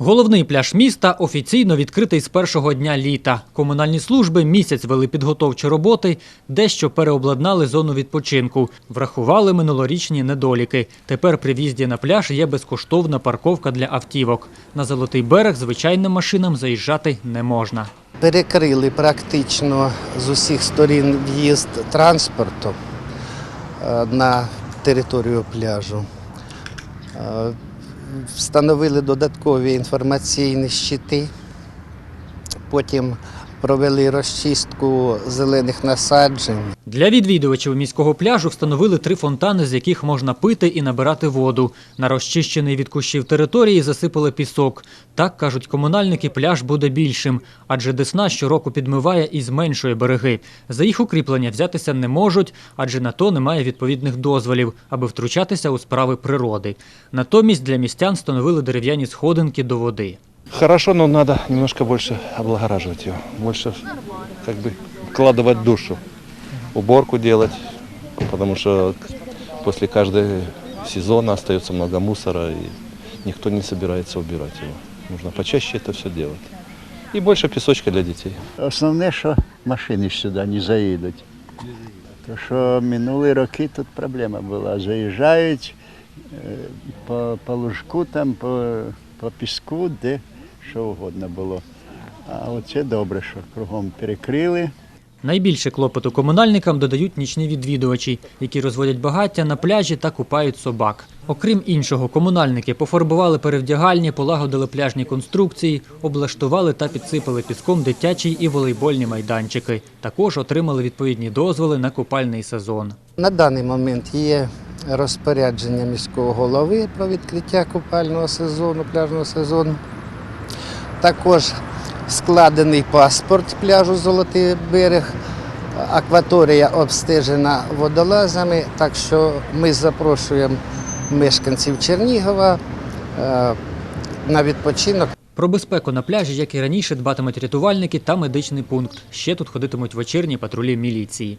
Головний пляж міста офіційно відкритий з першого дня літа. Комунальні служби місяць вели підготовчі роботи, дещо переобладнали зону відпочинку, врахували минулорічні недоліки. Тепер при в'їзді на пляж є безкоштовна парковка для автівок. На золотий берег звичайним машинам заїжджати не можна. Перекрили практично з усіх сторін в'їзд транспорту е, на територію пляжу. Встановили додаткові інформаційні щити, потім провели розчистку зелених насаджень. Для відвідувачів міського пляжу встановили три фонтани, з яких можна пити і набирати воду. На розчищений від кущів території засипали пісок. Так, кажуть комунальники, пляж буде більшим, адже Десна щороку підмиває і зменшує береги. За їх укріплення взятися не можуть, адже на то немає відповідних дозволів, аби втручатися у справи природи. Натомість для містян встановили дерев'яні сходинки до води. Хорошо, но надо немножко больше облагораживать ее, больше как бы вкладывать душу, уборку делать, потому что после каждого сезона остается много мусора и никто не собирается убирать его. Нужно почаще это все делать. И больше песочка для детей. Основне, що машини ж сюди не заїдуть. То що минулі роки тут проблема була. Заїжджають е, по, по лужку, там, по, по піску, де що угодно було. А оце добре, що кругом перекрили. Найбільше клопоту комунальникам додають нічні відвідувачі, які розводять багаття на пляжі та купають собак. Окрім іншого, комунальники пофарбували перевдягальні, полагодили пляжні конструкції, облаштували та підсипали піском дитячі і волейбольні майданчики. Також отримали відповідні дозволи на купальний сезон. На даний момент є розпорядження міського голови про відкриття купального сезону, пляжного сезону. Також складений паспорт пляжу Золотий берег. Акваторія обстежена водолазами, так що ми запрошуємо мешканців Чернігова е, на відпочинок. Про безпеку на пляжі, як і раніше, дбатимуть рятувальники та медичний пункт. Ще тут ходитимуть вечірні патрулі міліції.